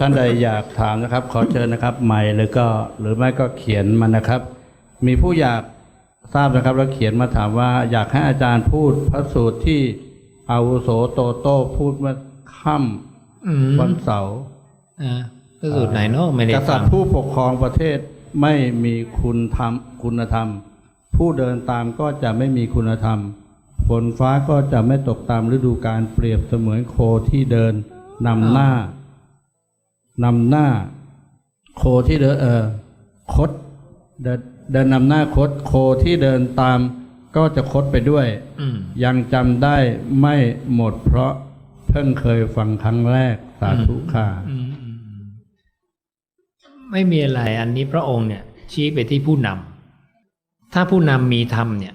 ท่านใดอยากถามนะครับ ขอเชิญนะครับใหม่หรือก็หรือไม่ก็เขียนมานะครับ มีผู้อยากทราบนะครับแล้วเขียนมาถามว่า อยากให้อาจารย์พูดพระสูตรที่อาวุโสโตโต้พูดเมื่อค่อืมำวันเสาร์อ่าพระสูตรไหนเนาะไม่ได้กษัฟัตงริย์ผู้ปกครองประเทศไม่มีคุณธรรมคุณธรรม ผู้เดินตามก็จะไม่มีคุณธรรมฝนฟ้าก็จะไม่ตกตามฤดูกาลเปรียบเสมือนโคที่เดินนำหน้า นำหน้า โคที่เดินเออคดเดินเดินนำหน้าคดโคที่เดินตามก็จะคดไปด้วยอืมยังจำได้ไม่หมดเพราะเพิ่งเคยฟังครั้งแรกสาธุค่ะอืมอืมอืมไม่มีอะไรอันนี้พระองค์เนี่ย ชี้ไปที่ผู้นำถ้าผู้นำมีธรรมเนี่ย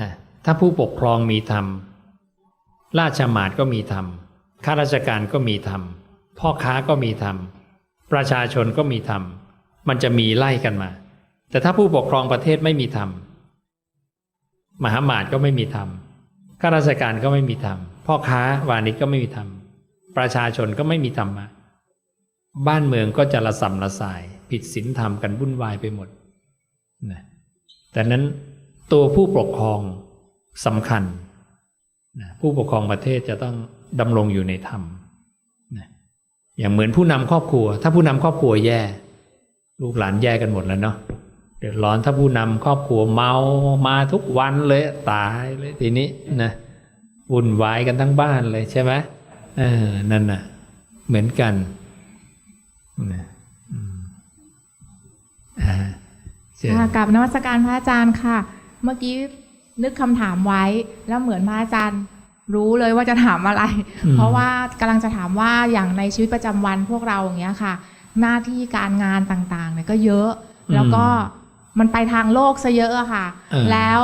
นะถ้าผู้ปกครองมีธรรม ราชมาดก็มีธรรมข้าราชการก็มีธรรม พ่อค้าก็มีธรรม ประชาชนก็มีธรรม มันจะมีไล่กันมา แต่ถ้าผู้ปกครองประเทศไม่มีธรรม มหามาดก็ไม่มีธรรม ข้าราชการก็ไม่มีธรรม พ่อค้าวานิชก็ไม่มีธรรม ประชาชนก็ไม่มีธรรมะ บ้านเมืองก็จะระสำระสาย ผิดศีลธรรมกันวุ่นวายไปหมดนะแต่นั้นตัวผู้ปกครองสำคัญนะผู้ปกครองประเทศจะต้องดำรงอยู่ในธรรม อย่างเหมือนผู้นำครอบครัว ถ้าผู้นำครอบครัวแย่ ลูกหลานแย่กันหมดแล้วเนาะเดือดร้อนถ้าผู้นำครอบครัวเมามาทุกวันเลยตายเลยทีนี้นะวุ่นวายกันทั้งบ้านเลยใช่ไหมเออนั่นน่ะ เหมือนกันนะอ่าเชิญค่ะกับนวัตการพระอาจารย์ค่ะ เมื่อกี้นึกคำถามไว้แล้วเหมือนพระอาจารย์ รู้เลยว่าจะถามอะไรอืมเพราะว่ากำลังจะถามว่าอย่างในชีวิตประจำวันพวกเราอย่างเงี้ยค่ะ หน้าที่การงานต่างๆเนี่ยก็เยอะ แล้วก็มันไปทางโลกซะเยอะอะค่ะเออแล้ว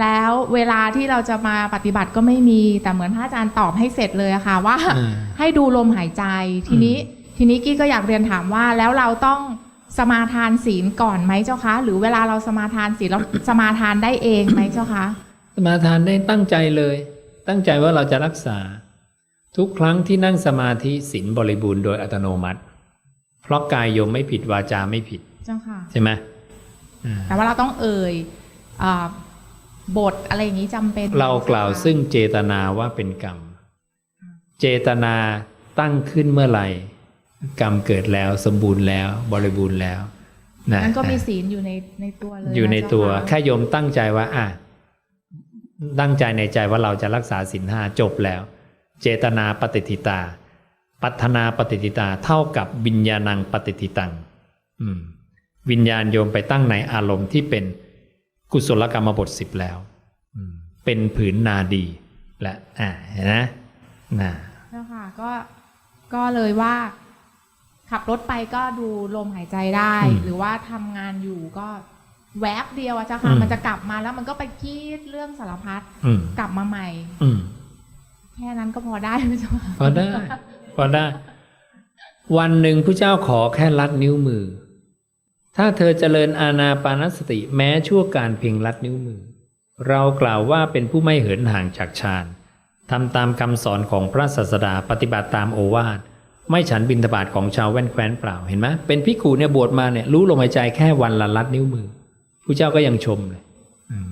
แล้วเวลาที่เราจะมาปฏิบัติก็ไม่มีแต่เหมือนพระอาจารย์ตอบให้เสร็จเลยอะค่ะว่าอ่าให้ดูลมหายใจทีนี้ทีนี้กี้ก็อยากเรียนถามว่าแล้วเราต้องสมาทานศีลก่อนไหมเจ้าคะ หรือเวลาเราสมาทานศีลเราสมาทานได้เองไหมเจ้าคะ สมาทานได้ตั้งใจเลย ตั้งใจว่าเราจะรักษา ทุกครั้งที่นั่งสมาธิศีลบริบูรณ์โดยอัตโนมัติ เพราะกายโยมไม่ผิดวาจาไม่ผิดเจ้าค่ะใช่ไหมอ่าแต่ว่าเราต้องเอ่ยอ่าบทอะไรอย่างนี้จำเป็นไหมเรากล่าวจ้คะซึ่งเจตนาว่าเป็นกรรม เจตนาตั้งขึ้นเมื่อไหร่ กรรมเกิดแล้วสมบูรณ์แล้วบริบูรณ์แล้วนะนั้นก็มีศีลอยู่ในในตัวเลยอยู่ในตัวะเจ้าค่ะแค่โยมตั้งใจว่าอะ ตั้งใจในใจว่าเราจะรักษาศีลห้าจบแล้ว เจตนาปฏิทิตา ปัฒนาปฏิทิตาเท่ากับวิญญาณังปฏิทิตังอืมวิญญาณโยมไปตั้งในอารมณ์ที่เป็นกุศลกรรมบทสิบแล้วอืมเป็นผืนนาดีและอ่าเห็นนะนะเจ้าค่ะก็ก็เลยว่า ขับรถไปก็ดูลมหายใจได้ หรือว่าทำงานอยู่ก็ แวบเดียวอะเจ้าค่ะมันจะกลับมาแล้วมันก็ไปคิดเรื่องสารพัดอืม กลับมาใหม่ อืม แค่นั้นก็พอได้ไหมเจ้าค่ะพอได้ พอได้ วันหนึ่งผู้เจ้าขอแค่ลัดนิ้วมือ ถ้าเธอเจริญอาณาปานสติแม้ชั่วการเพียงลัดนิ้วมือ เรากล่าวว่าเป็นผู้ไม่เหินห่างจากฌานทำตามคำสอนของพระศาสดาปฏิบัติตามโอวาทไม่ฉันบินทบาทของชาวแว่นแคว้นเปล่าเห็นไหมเป็นพิกูเนี่ยบวชมาเนี่ยรู้ลมหายใจแค่วันละลัดนิ้วมือ ผู้เจ้าก็ยังชมเลยอืม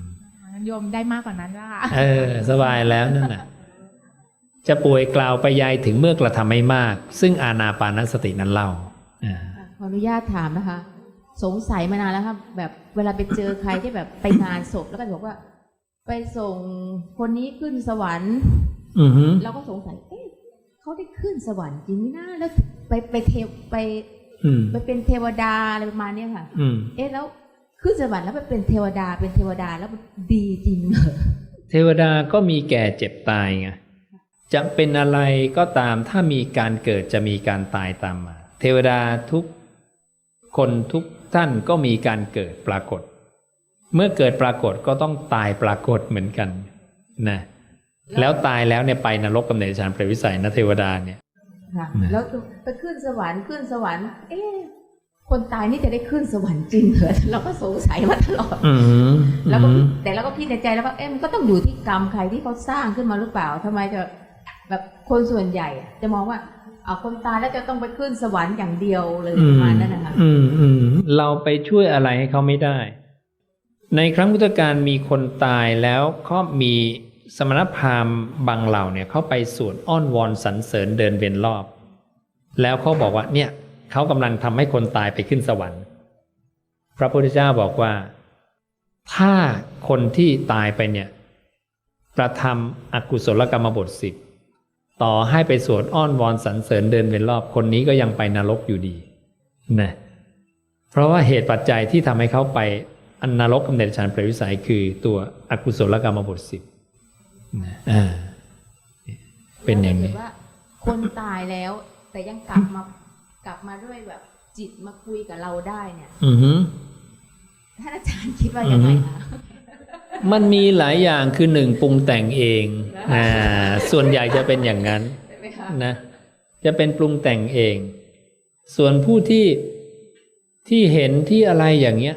งั้นโยมได้มากกว่านั้นแล้วค่ะเออ สบายแล้วนั่นน่ะ จะป่วยกล่าวไปยายถึงเมื่อกระทำไม่มาก ซึ่งอาณาปานสตินั้นเล่าอ่าขออนุญาตถามนะคะ สงสัยมานานแล้วครับ แบบเวลาไปเจอใครที่แบบไปงานศพแล้วก็บอกว่า ไปส่งคนนี้ขึ้นสวรรค์อือฮึเราก็สงสัย เอ๊ะเขาได้ขึ้นสวรรค์จริงไหมนะแล้วไปไปเทวไปอืมไปเป็นเทวดาอะไรประมาณเนี้ยค่ะอืมเอ๊ะแล้ว ขึ้นสวรรค์แล้วไปเป็นเทวดาเป็นเทวดาแล้วมันดีจริงเหรอเทวดาก็มีแก่เจ็บตายไงจะเป็นอะไรก็ตามถ้ามีการเกิดจะมีการตายตามมา เทวดาทุกคนทุกท่านก็มีการเกิดปรากฏ เมื่อเกิดปรากฏก็ต้องตายปรากฏเหมือนกันนะแล้วตายแล้วเนี่ยไปนรกกำเนิดฌานเปรตวิสัยนะเทวดาเนี่ยค่ะนะแล้วไปขึ้นสวรรค์ขึ้นสวรรค์ เอ๊ะ คนตายนี่จะได้ขึ้นสวรรค์จริงเหรอเราก็สงสัยมาตลอดอืมแล้วก็อืมแต่เราก็คิดในใจแล้วว่าเอ๊ะมันก็ต้องอยู่ที่กรรมใครที่เขาสร้างขึ้นมาหรือเปล่าทำไมจะแบบคนส่วนใหญ่อะจะมองว่าเอาคนตายแล้วจะต้องไปขึ้นสวรรค์อย่างเดียวเลยอืประมมาณนั้นนะคะอืมอืมเราไปช่วยอะไรให้เขาไม่ได้ ในครั้งพุทธกาลมีคนตายแล้วก็มีสมณพราหมณ์บางเหล่าเนี่ยเขาไปสวดอ้อนวอนสรรเสริญเดินเวียนรอบ แล้วเขาบอกว่าเนี่ย เขากำลังทำให้คนตายไปขึ้นสวรรค์ พระพุทธเจ้าบอกว่า ถ้าคนที่ตายไปเนี่ยกระทำอกุศลกรรมบทสิบต่อให้ไปสวดอ้อนวอนสรรเสริญเดินเวียนรอบคนนี้ก็ยังไปนรกอยู่ดีนะเพราะว่าเหตุปัจจัยที่ทำให้เขาไปอนนรกกำเนิดฌานเปรตวิสัยคือตัวอกุศลกรรมบทสิบนะเป็นอย่างนี้ว่า คนตายแล้วแต่ยังกลับมา กลับมาด้วยแบบ จิตมาคุยกับเราได้เนี่ย อือฮึท่านอาจารย์คิดว่ายังไงคะมันมีหลายอย่างคือหนึ่งปรุงแต่งเองอ่าส่วนใหญ่จะเป็นอย่างนั้นใช่ไหมคะนะจะเป็นปรุงแต่งเอง ส่วนผู้ที่ที่เห็นที่อะไรอย่างเงี้ย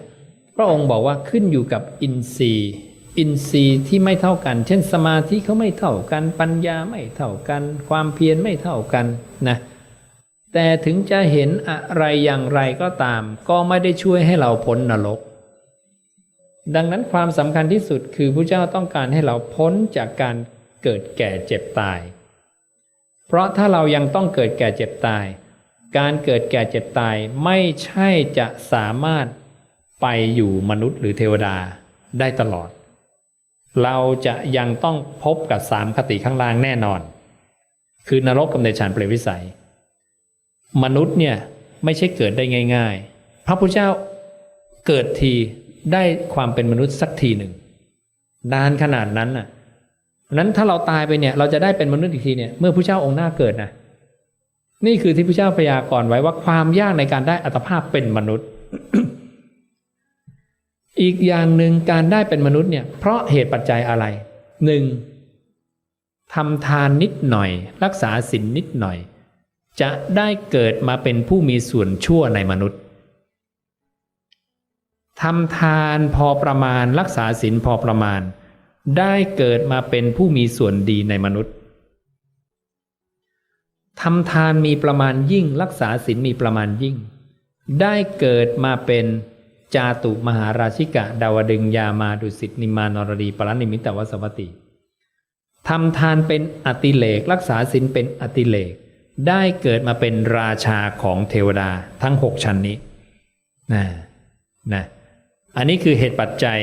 พระองค์บอกว่าขึ้นอยู่กับอินทรีย์ อินทรีย์ที่ไม่เท่ากัน เช่นสมาธิเขาไม่เท่ากัน ปัญญาไม่เท่ากัน ความเพียรไม่เท่ากันนะ แต่ถึงจะเห็นอะไรอย่างไรก็ตาม ก็ไม่ได้ช่วยให้เราพ้นนรก ดังนั้นความสำคัญที่สุดคือพระเจ้าต้องการให้เราพ้นจากการเกิดแก่เจ็บตาย เพราะถ้าเรายังต้องเกิดแก่เจ็บตาย การเกิดแก่เจ็บตายไม่ใช่จะสามารถไปอยู่มนุษย์หรือเทวดาได้ตลอด เราจะยังต้องพบกับสามคติข้างล่างแน่นอน คือนรกกับในฌานเปรตวิสัย มนุษย์เนี่ยไม่ใช่เกิดได้ง่าย ๆ พระพุทธเจ้าเกิดทีได้ความเป็นมนุษย์สักทีหนึ่งนานขนาดนั้นน่ะนั้นถ้าเราตายไปเนี่ย เราจะได้เป็นมนุษย์อีกทีเนี่ยเมื่อพระเจ้าองค์หน้าเกิดนะนี่คือที่พระเจ้าพยากรณ์ไว้ว่าความยากในการได้อัตภาพเป็นมนุษย์ อีกอย่างหนึ่งการได้เป็นมนุษย์เนี่ย เพราะเหตุปัจจัยอะไรหนึ่งทำทานนิดหน่อย รักษาศีลนิดหน่อย จะได้เกิดมาเป็นผู้มีส่วนชั่วในมนุษย์ทำทานพอประมาณรักษาศีลพอประมาณ ได้เกิดมาเป็นผู้มีส่วนดีในมนุษย์ทำทานมีประมาณยิ่ง รักษาศีลมีประมาณยิ่ง ได้เกิดมาเป็นจาตุมหาราชิกะ ดาวดึงยามาดุสิตนิมานรดีปรนิมิตวสวัติทำทานเป็นอติเลก รักษาศีลเป็นอติเลก ได้เกิดมาเป็นราชาของเทวดาทั้งหกชั้นนี้นะนะอันนี้คือเหตุปัจจัย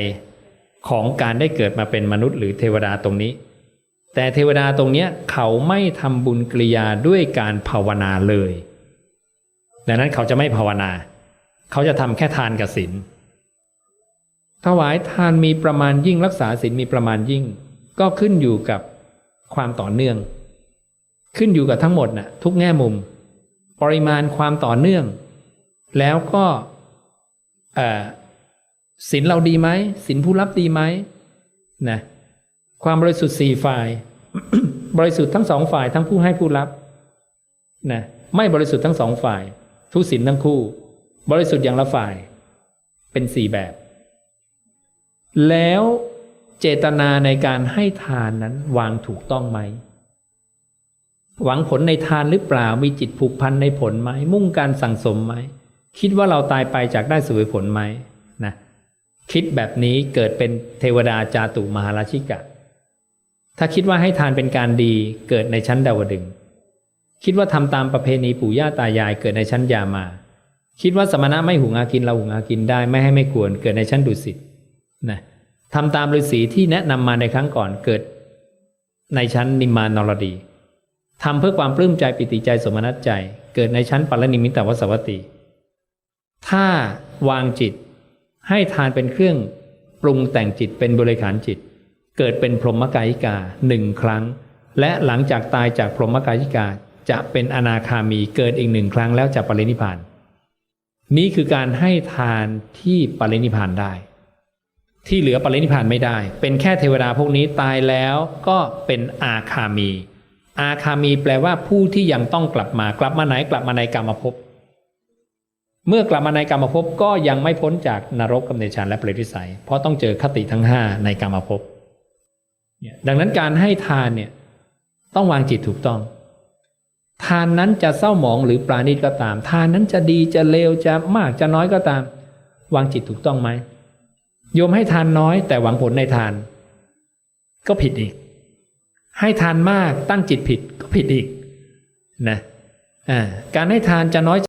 ของการได้เกิดมาเป็นมนุษย์ หรือเทวดาตรงนี้ แต่เทวดาตรงเนี้ยเขาไม่ทำบุญกริยาด้วยการภาวนาเลย ดังนั้นเขาจะไม่ภาวนา เขาจะทำแค่ทานกับศีลถวายทานมีประมาณยิ่งรักษาศีลมีประมาณยิ่ง ก็ขึ้นอยู่กับความต่อเนื่อง ขึ้นอยู่กับทั้งหมดน่ะทุกแง่มุม ปริมาณความต่อเนื่อง แล้วก็เอ่อศีลเราดีไหมศีลผู้รับดีไหมนะความบริสุทธิ์สี่ฝ่าย บริสุทธิ์ทั้งสองฝ่ายทั้งผู้ให้ผู้รับนะไม่บริสุทธิ์ทั้งสองฝ่าย ทุศีลทั้งคู่ บริสุทธิ์อย่างละฝ่าย เป็นสี่แบบ แล้วเจตนาในการให้ทานนั้นวางถูกต้องไหม หวังผลในทานหรือเปล่ามีจิตผูกพันในผลไหมมุ่งการสั่งสมไหมคิดว่าเราตายไปจากได้สวยผลไหมนะคิดแบบนี้เกิดเป็นเทวดาจาตุมหาราชิกะ ถ้าคิดว่าให้ทานเป็นการดีเกิดในชั้นดาวดึง คิดว่าทำตามประเพณีปู่ย่าตายายเกิดในชั้นยามา คิดว่าสมณะไม่หุงหากินเราหุงหากินได้ไม่ให้ไม่ควรเกิดในชั้นดุสิตนะทำตามฤาษีที่แนะนำมาในครั้งก่อนเกิด ในชั้นนิมมานรดี ทำเพื่อความปลื้มใจปิติใจสมนัตใจ เกิดในชั้นปัลนิมิตวสวัตติ ถ้าวางจิต ให้ทานเป็นเครื่องปรุงแต่งจิตเป็นบริขารจิต เกิดเป็นพรหมกายิกาหนึ่งครั้ง และหลังจากตายจากพรหมกายิกาจะเป็นอนาคามีเกิดอีกหนึ่งครั้งแล้วจะปรินิพานนี่คือการให้ทานที่ปรินิพานได้ ที่เหลือปรินิพพานไม่ได้ เป็นแค่เทวดาพวกนี้ตายแล้วก็เป็นอาคามี อาคามีแปลว่าผู้ที่ยังต้องกลับมากลับมาไหนกลับมาในกรรมภพเมื่อกลับมาในกรรมภพก็ยังไม่พ้นจากนรกกำเนชานและเปรตวิสัย เพราะต้องเจอคติทั้งห้าในกรรมภพดังนั้นการให้ทานเนี่ยต้องวางจิตถูกต้อง ทานนั้นจะเศร้าหมองหรือปราณีตก็ตาม ทานนั้นจะดีจะเลวจะมากจะน้อยก็ตาม วางจิตถูกต้องไหมโยมให้ทานน้อยแต่หวังผลในทาน ก็ผิดอีก ให้ทานมากตั้งจิตผิดก็ผิดอีกนะการให้ทานจะน้อย